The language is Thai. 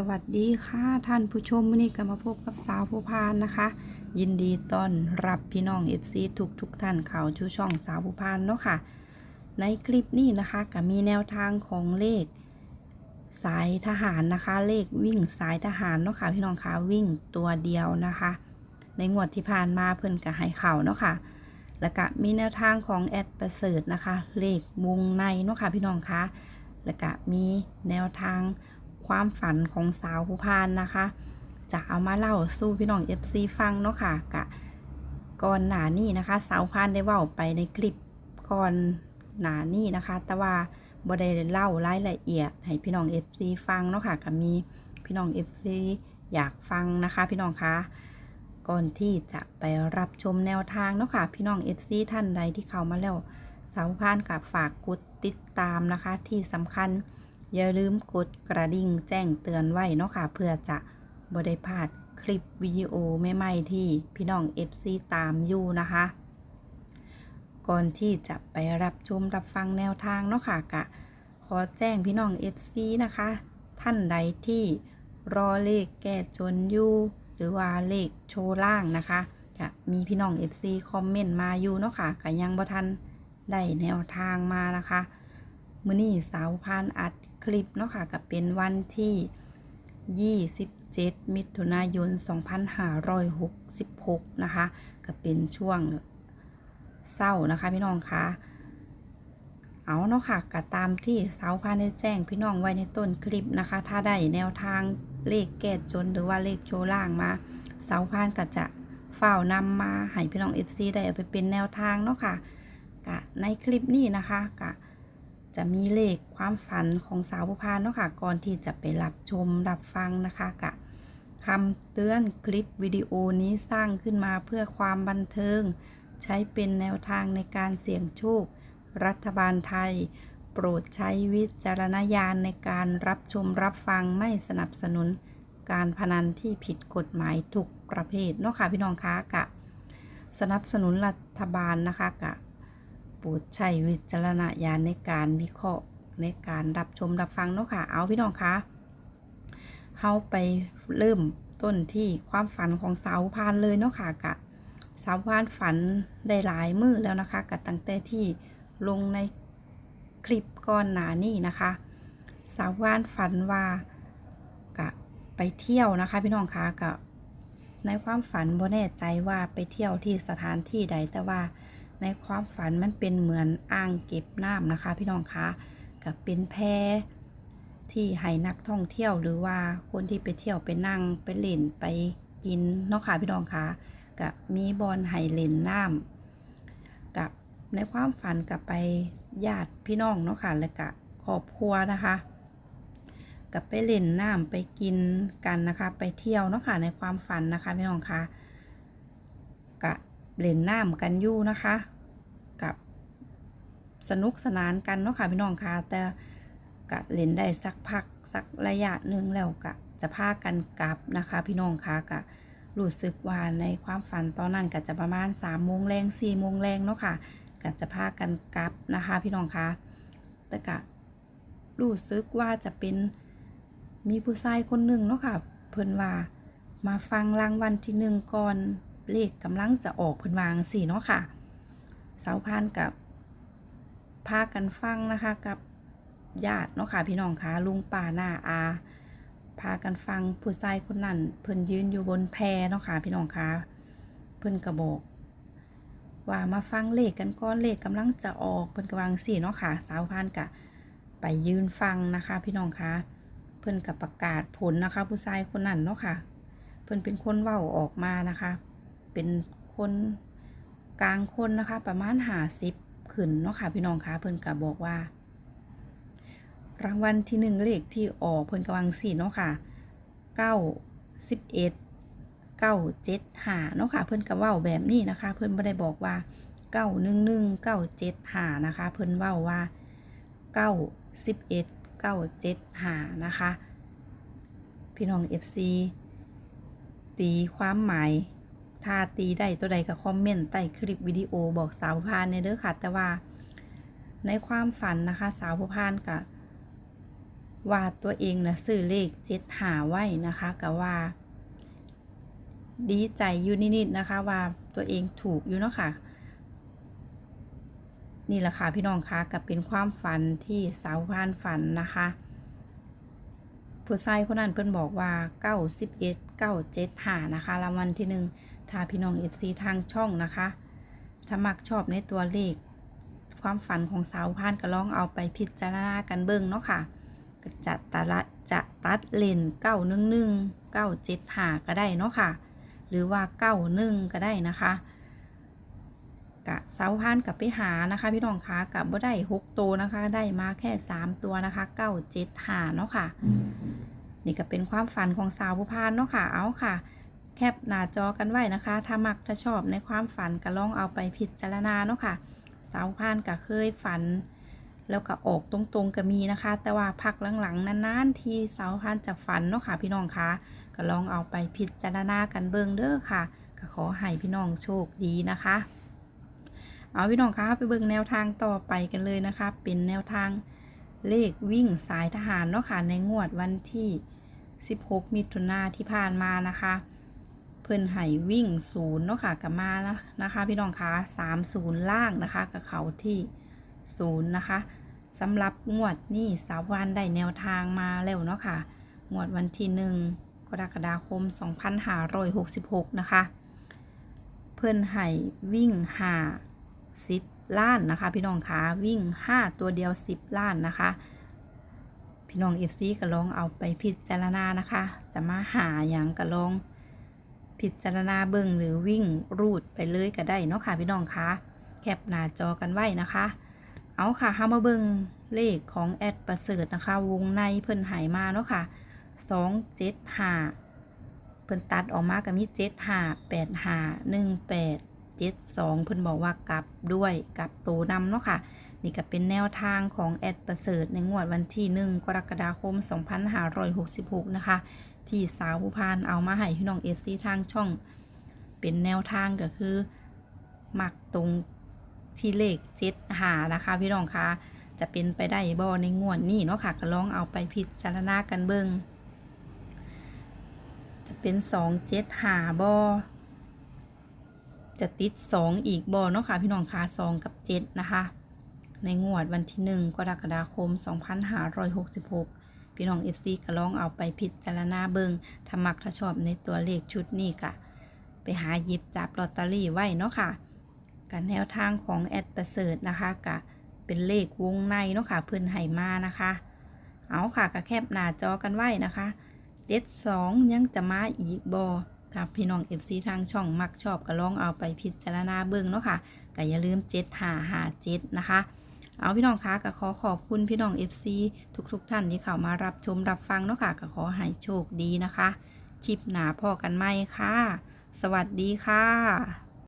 สวัสดีค่ะท่านผู้ชมวันนี้ก็มาพบกับสาวผู้พานนะคะ ยินดีต้อนรับพี่น้อง FC ทุกทุกท่านเข้าชูช่องสาวผู้พานเนาะค่ะ ในคลิปนี้นะคะก็มีแนวทางของเลข สายทหารนะคะ เลขวิ่งสายทหารเนาะค่ะพี่น้องคะวิ่งตัวเดียวนะคะ ในงวดที่ผ่านมาเพิ่นก็ให้เข่าเนาะค่ะแล้วก็มีแนวทางของแอดประเสริฐนะคะ เลขวงในเนาะค่ะพี่น้องคะแล้วก็มีแนวทาง ความฝันของสาวผู้พานนะคะ จะเอามาเล่าสู้พี่น้อง FC ฟังเนาะค่ะกะก่อนหนานี่นะคะ สาวพานได้เว้าไปในคลิปก่อนหนานี่นะคะ แต่ว่าบ่ได้เล่ารายละเอียด ให้พี่น้อง FC ฟังเนาะค่ะก็มีพี่น้อง FC อยากฟังนะคะ พี่น้องคะก่อนที่จะไปรับชมแนวทางเนาะค่ะพี่น้อง FC ท่านใดที่เข้ามาแล้วสาวพานกับฝากกดติดตามนะคะ ที่สำคัญ อย่าลืมกดกระดิ่งแจ้งเตือนไว้เนาะค่ะ เพื่อจะบ่ได้พลาดคลิปวิดีโอใหม่ๆที่พี่น้อง FC ตามอยู่นะคะ ก่อนที่จะไปรับชมรับฟังแนวทางเนาะค่ะกะ ขอแจ้งพี่น้อง FC นะคะ ท่านใดที่รอเลขแก้จนอยู่หรือว่าเลขโชว์ล่างนะคะจะมีพี่น้อง FC คอมเมนต์มาอยู่เนาะค่ะก็ยังบ่ทันได้แนวทางมานะคะ มื้อนี้สาวพานอัด คลิปเนาะค่ะก็เป็นวันที่ 27 มิถุนายน 2566 นะคะ ก็เป็นช่วงเศร้านะคะพี่น้องคะเอาเนาะค่ะก็ตามที่สาวพานได้แจ้งพี่น้องไว้ในต้นคลิปนะคะ ถ้าได้แนวทางเลขแก้จนหรือว่าเลขโชว์ล่างมาสาวพานก็จะเฝ่านำมาให้พี่น้อง FC ได้เอาไปเป็นแนวทางเนาะค่ะกะในคลิปนี้นะคะกะ จะมีเลขความฝันของสาวผู้พานเนาะค่ะก่อนที่จะไปรับชมรับฟังนะคะกะคำเตือนคลิปวิดีโอนี้สร้างขึ้นมาเพื่อความบันเทิง ใช้เป็นแนวทางในการเสี่ยงโชค รัฐบาลไทย โปรดใช้วิจารณญาณในการรับชมรับฟังไม่สนับสนุน การพนันที่ผิดกฎหมายทุกประเภทเนาะค่ะพี่น้องคะกะ สนับสนุนรัฐบาลนะคะกะ ปรดใช้วิจารณญาณในการวิเคราะห์ในการรับชมรับฟังเนาะค่ะ เอาพี่น้องคะเฮาไปเริ่มต้นที่ความฝันของสาวพานเลยเนาะค่ะกะสาวพานฝันได้หลายมือแล้วนะคะกะตั้งแต่ที่ลงในคลิปก่อนหน้านี้นะคะ สาวพานฝันว่ากะไปเที่ยวนะคะ พี่น้องคะกะในความฝันบ่แน่ใจว่าไปเที่ยวที่สถานที่ใดแต่ว่า ในความฝันมันเป็นเหมือนอ่างเก็บน้ำนะคะ พี่น้องคะกับเป็นแพที่ให้นักท่องเที่ยวหรือว่าคนที่ไปเที่ยวไปนั่งไปเล่นไปกินเนาะค่ะพี่น้องคะกับมีบอลไห้เล่นน้ำกับในความฝันกับไปญาติพี่น้องเนาะค่ะและกับครอบครัวนะคะกับไปเล่นน้ำไปกินกันนะคะ ไปเที่ยวเนาะค่ะในความฝันนะคะพี่น้องคะกะ เล่นน้ำกันอยู่นะคะ กับสนุกสนานกันเนาะค่ะพี่น้องคะแต่กะเล่นได้สักพักสักระยะหนึ่งแล้วกะจะพากันกลับนะคะ พี่น้องคะกะรู้สึกว่าในความฝันตอนนั้นก็จะประมาณ3ามโมงแรงสี่โมงแรงเนาะค่ะก็จะพากันกลับนะคะ พี่น้องคะแต่กะรู้สึกว่าจะเป็นมีผู้ชายคนหนึ่งเนาะค่ะ เพิ่นว่ามาฟังรางวัลที่หนึ่งก่อน เลขกำลังจะออกเพิ่นวางสี่เนาะค่ะสาวพานกับพากันฟังนะคะกับญาติเนาะค่ะ พี่น้องคะลุงป่าหน้าอา พากันฟังผู้ชายคนนั้นเพิ่นยืนอยู่บนแพเนาะค่ะพี่น้องคะเพิ่นกระบอกว่ามาฟังเลขกันก้อนเลขกำลังจะออกเพิ่นกำลังสี่เนาะค่ะสาวพานกะไปยืนฟังนะคะ พี่น้องคะเพิ่นกับประกาศผลนะคะ ผู้ชายคนนั้นเนาะค่ะ เพิ่นเป็นคนเว้าออกมานะคะ เป็นคนกลางคนนะคะ ประมาณหาสิบขึ้นเนาะค่ะพี่น้องคะเพิ่นก็บบอกว่า รางวัลที่หนึ่งเลขที่ออกเพิ่นกำลังสี่เนาะค่ะเก้าสิบเอ็ดเก้าเจ็ดหาเนาะค่ะ เพิ่นก็เว้าแบบนี้นะคะ เพิ่นไม่ได้บอกว่าเก้าหนึ่งหนึ่งเก้าเจ็ดหานะคะ เพิ่นเว้าว่าเก้าสิบเอ็ดเก้าเจ็ดหานะคะ พี่น้องเอฟซีตีความหมาย ถ้าตีได้ตัวใดก็คอมเมนต์ใต้คลิปวิดีโอบอกสาวผู้พานในเด้อค่ะ แต่ว่าในความฝันนะคะ สาวผู้พานกับว่าตัวเองนะซื้อเลขเจ็ดหาไว้นะคะก็ว่า ดีใจอยู่นิดๆนะคะ ว่าตัวเองถูกอยู่เนาะค่ะ นี่แหละค่ะพี่น้องคะกับเป็นความฝันที่สาวพานฝันนะคะผู้ชายคนนั้นเพิ่นบอกว่าเก้าสิบเอ็ดเก้าเจ็ดหานะคะรางวัลที่หนึ่ง ถ้าพี่น้องเอฟซีทางช่องนะคะ ถ้ามักชอบในตัวเลข ความฝันของสาวพานก็ลองเอาไปพิจารณากันเบิ่งเนาะค่ะก็จะตละจะตัดเลนเก้าหนึ่งหนึ่งเก้าเจ็ดหาก็ได้เนาะค่ะ หรือว่าเก้าหนึ่งก็ได้นะคะกะเสาพานกับไปหานะคะ พี่น้องคะกับบ่ได้หกตัวนะคะ ได้มาแค่สามตัวนะคะเก้าเจ็ดหาเนาะค่ะ นี่ก็เป็นความฝันของสาวผู้พานเนาะค่ะเอาค่ะ แคปหน้าจอกันไว้นะคะ ถ้ามักถ้าชอบในความฝันก็ลองเอาไปพิจารณาเนาะค่ะ สาวพานก็เคยฝัน แล้วก็ออกตรงๆก็มีนะคะ แต่ว่าพักหลังๆนานๆที่สาวพานจะฝันเนาะค่ะพี่น้องคะก็ลองเอาไปพิจารณากันเบิ่งเด้อค่ะ ก็ขอให้พี่น้องโชคดีนะคะ เอาพี่น้องคะไปเบิ่งแนวทางต่อไปกันเลยนะคะ เป็นแนวทางเลขวิ่งสายทหารเนาะค่ะในงวดวันที่ 16 มิถุนาที่ผ่านมานะคะ เพิ่นไห้วิ่งศูนย์เนาะค่ะกับมาแล้วนะคะพี่น้องคะ3 0ล่างนะคะกับเขาที่ศูนย์นะคะสำหรับงวดนี้สาววันได้แนวทางมาแล้วเนาะค่ะ งวดวันที่หนึ่งกรกฎาคม 2566 นะคะ เพิ่นไห้วิ่งหาสิบล้านนะคะ พี่น้องคะวิ่ง 5 ตัวเดียว 10 ล้านนะคะ พี่น้องเอฟซีก็ลองเอาไปพิจารณานะคะ จะมาหาอย่างก็ลอง พิจารณาเบิ่งหรือวิ่งรูดไปเลยก็ได้เนาะค่ะพี่น้องคะแคปหน้าจอกันไว้นะคะ เอาค่ะเฮามาเบิ่งเลขของแอดประเสริฐนะคะ วงในเพิ่นหายมาเนาะค่ะสองเจ็ดห้าเพิ่นตัดออกมาก็มีเจ็ดห้าแปดห้าหนึ่งแปดเจ็ดสองเพิ่นบอกว่ากลับด้วยกลับตัวนำเนาะค่ะ นี่ก็เป็นแนวทางของแอดประเสริฐในงวดวันที่1กรกฎาคม 2566 นะคะ ที่สาวผู้พานเอามาให้พี่น้องเอฟซีทางช่อง เป็นแนวทางก็คือ มักตรงที่เลขเจ็ดหานะคะ พี่น้องคะจะเป็นไปได้บ่ในงวดนี้เนาะค่ะก็ลองเอาไปพิจารณากันเบิงจะเป็นสองเจ็ดหาบ่จะติดสองอีกบ่เนาะค่ะ พี่น้องคะสองกับเจ็ดนะคะ ในงวดวันที่1กรกฎาคม2566พี่น้าร้อยหกสิบหก พี่น้อง FC ก็ลองเอาไปพิจารณาเบิงถ้ามักถ้าชอบในตัวเลขชุดนี้ก็ไปหาหยิบจับลอตเตอรี่ไว้เนาะค่ะกันแนวทางของแอดประเสริฐนะคะกะเป็นเลขวงในเนาะค่ะเพิ่นให้มานะคะ เอาค่ะก็แคบหน้าจอกันไว้นะคะเจ็ดสองยังจะมาอีกบอถ้าพี่น้อง FC ทางช่องมักชอบก็ลองเอาไปพิจารณาเบิ่งเนาะค่ะก็อย่าลืมเจ็ดหาหาเจ็ดนะคะ เอาพี่น้องคะก็ขอขอบคุณพี่น้อง FC ทุกๆทท่านที่เข้ามารับชมรับฟังเนาะค่ะก็ขอให้โชคดีนะคะ คลิปหนาพอกันไหมค่ะ สวัสดีค่ะ